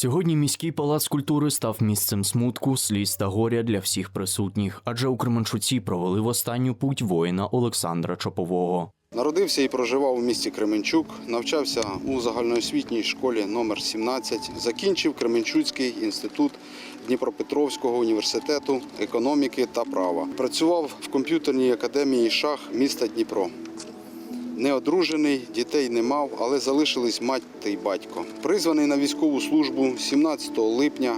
Сьогодні міський палац культури став місцем смутку, сліз та горя для всіх присутніх, адже у Кременчуці провели в останню путь воїна Олександра Чопового. Народився і проживав у місті Кременчук, навчався у загальноосвітній школі номер 17 закінчив Кременчуцький інститут Дніпропетровського університету економіки та права. Працював в комп'ютерній академії шах міста Дніпро. Не одружений, дітей не мав, але залишились мать та й батько. Призваний на військову службу 17 липня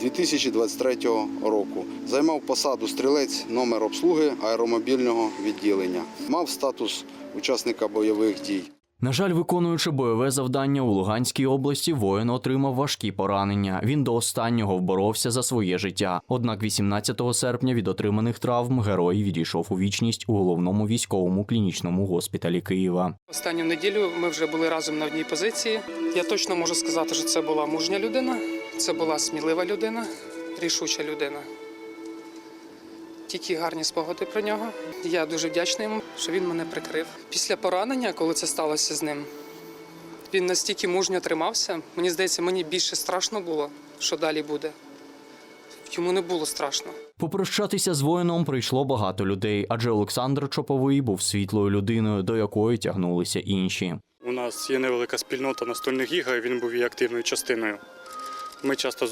2023 року. Займав посаду стрілець номер обслуги аеромобільного відділення. Мав статус учасника бойових дій. На жаль, виконуючи бойове завдання у Луганській області, воїн отримав важкі поранення. Він до останнього вборовся за своє життя. Однак 18 серпня від отриманих травм герой відійшов у вічність у головному військовому клінічному госпіталі Києва. Останню неділю ми вже були разом на одній позиції. Я точно можу сказати, що це була мужня людина, це була смілива людина, рішуча людина. Тільки гарні спогади про нього. Я дуже вдячний йому, що він мене прикрив. Після поранення, коли це сталося з ним, він настільки мужньо тримався. Мені здається, мені більше страшно було, що далі буде. Йому не було страшно. Попрощатися з воїном прийшло багато людей, адже Олександр Чоповий був світлою людиною, до якої тягнулися інші. У нас є невелика спільнота настольних ігор, і він був її активною частиною. Ми часто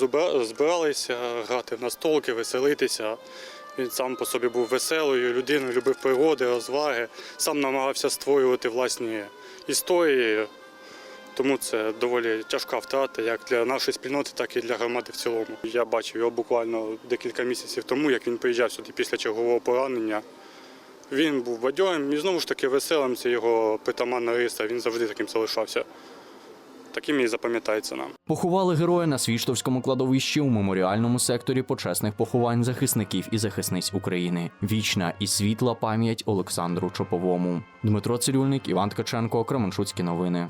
збиралися грати в настолки, веселитися. Він сам по собі був веселою людиною, любив пригоди, розваги, сам намагався створювати власні історії. Тому це доволі тяжка втрата як для нашої спільноти, так і для громади в цілому. Я бачив його буквально декілька місяців тому, як він приїжджав сюди після чергового поранення. Він був бадьорим і знову ж таки веселим. Це його притаманна риса. Він завжди таким залишався. Таким і запам'ятається нам. Поховали героя на Свіштовському кладовищі у меморіальному секторі почесних поховань захисників і захисниць України. Вічна і світла пам'ять Олександру Чоповому. Дмитро Цирюльник, Іван Ткаченко, Кременчуцькі новини.